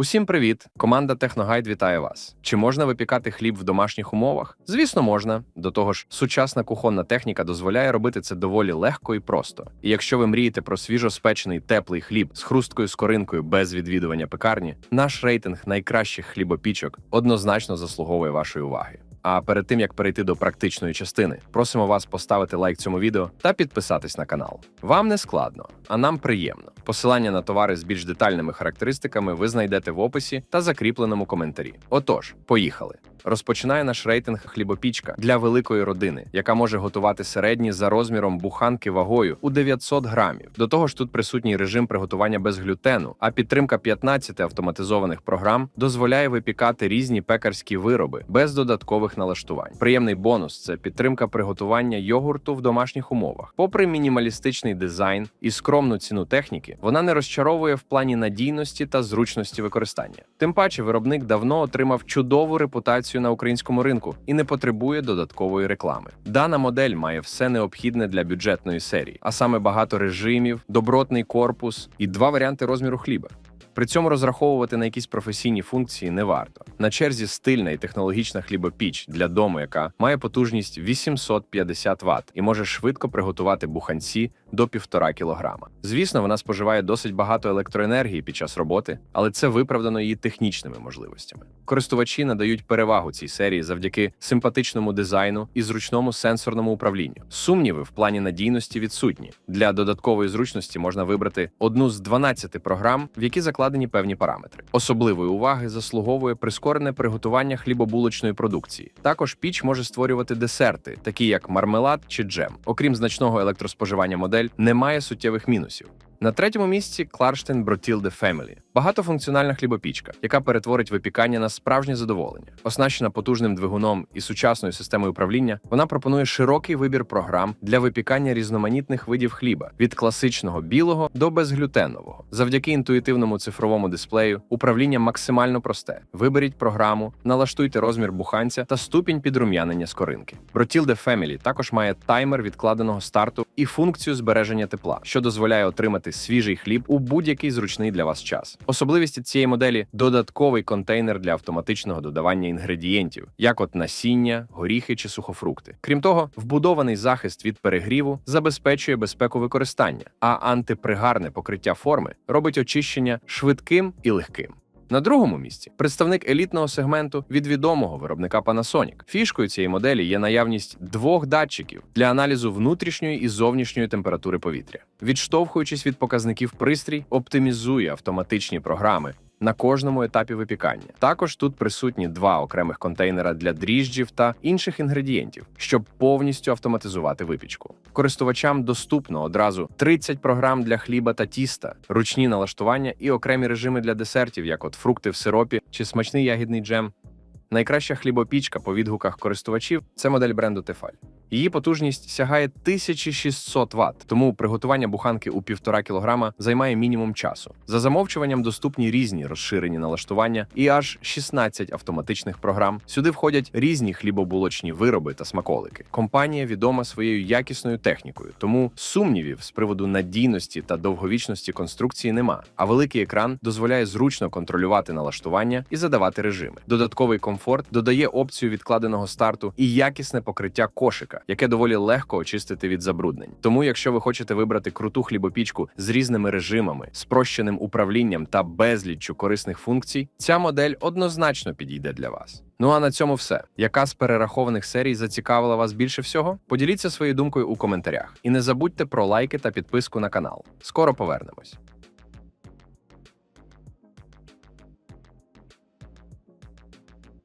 Усім привіт! Команда Техногайд вітає вас. Чи можна випікати хліб в домашніх умовах? Звісно, можна. До того ж, сучасна кухонна техніка дозволяє робити це доволі легко і просто. І якщо ви мрієте про свіжоспечений теплий хліб з хрусткою скоринкою без відвідування пекарні, наш рейтинг найкращих хлібопічок однозначно заслуговує вашої уваги. А перед тим як перейти до практичної частини, просимо вас поставити лайк цьому відео та підписатись на канал. Вам не складно, а нам приємно. Посилання на товари з більш детальними характеристиками ви знайдете в описі та закріпленому коментарі. Отож, поїхали. Розпочинає наш рейтинг хлібопічка для великої родини, яка може готувати середні за розміром буханки вагою у 900 грамів. До того ж, тут присутній режим приготування без глютену, а підтримка 15 автоматизованих програм дозволяє випікати різні пекарські вироби без додаткових налаштувань. Приємний бонус це підтримка приготування йогурту в домашніх умовах. Попри мінімалістичний дизайн і скромну ціну техніки, вона не розчаровує в плані надійності та зручності використання. Тим паче, виробник давно отримав чудову репутацію на українському ринку і не потребує додаткової реклами. Дана модель має все необхідне для бюджетної серії, а саме багато режимів, добротний корпус і два варіанти розміру хліба. При цьому розраховувати на якісь професійні функції не варто. На черзі стильна і технологічна хлібопіч для дому, яка має потужність 850 Вт і може швидко приготувати буханці до 1,5 кг. Звісно, вона споживає досить багато електроенергії під час роботи, але це виправдано її технічними можливостями. Користувачі надають перевагу цій серії завдяки симпатичному дизайну і зручному сенсорному управлінню. Сумніви в плані надійності відсутні. Для додаткової зручності можна вибрати одну з 12 програм, в які закладені певні параметри. Особливої уваги заслуговує прискорене приготування хлібобулочної продукції. Також піч може створювати десерти, такі як мармелад чи джем. Окрім значного електроспоживання модель, немає суттєвих мінусів. На третьому місці Кларштейн Brotilde Family – багатофункціональна хлібопічка, яка перетворить випікання на справжнє задоволення. Оснащена потужним двигуном і сучасною системою управління, вона пропонує широкий вибір програм для випікання різноманітних видів хліба від класичного білого до безглютенового. Завдяки інтуїтивному цифровому дисплею управління максимально просте. Виберіть програму, налаштуйте розмір буханця та ступінь підрум'янення скоринки. Brotilde Family також має таймер відкладеного старту і функцію збереження тепла, що дозволяє отримати свіжий хліб у будь-який зручний для вас час. Особливість цієї моделі додатковий контейнер для автоматичного додавання інгредієнтів, як от насіння, горіхи чи сухофрукти. Крім того, вбудований захист від перегріву забезпечує безпеку використання, а антипригарне покриття форми робить очищення швидким і легким. На другому місці представник елітного сегменту від відомого виробника Panasonic. Фішкою цієї моделі є наявність двох датчиків для аналізу внутрішньої і зовнішньої температури повітря. Відштовхуючись від показників пристрій, оптимізує автоматичні програми. На кожному етапі випікання також тут присутні два окремих контейнера для дріжджів та інших інгредієнтів, щоб повністю автоматизувати випічку. Користувачам доступно одразу 30 програм для хліба та тіста, ручні налаштування і окремі режими для десертів, як от фрукти в сиропі чи смачний ягідний джем. Найкраща хлібопічка по відгуках користувачів це модель бренду Тефаль. Її потужність сягає 1600 Вт, тому приготування буханки у 1,5 кг займає мінімум часу. За замовчуванням доступні різні розширені налаштування і аж 16 автоматичних програм. Сюди входять різні хлібобулочні вироби та смаколики. Компанія відома своєю якісною технікою, тому сумнівів з приводу надійності та довговічності конструкції нема. А великий екран дозволяє зручно контролювати налаштування і задавати режими. Додатковий комфорт додає опцію відкладеного старту і якісне покриття кошика яке доволі легко очистити від забруднень. Тому, якщо ви хочете вибрати круту хлібопічку з різними режимами, спрощеним управлінням та безліччю корисних функцій, ця модель однозначно підійде для вас. Ну а на цьому все. Яка з перерахованих серій зацікавила вас більше всього? Поділіться своєю думкою у коментарях. І не забудьте про лайки та підписку на канал. Скоро повернемось.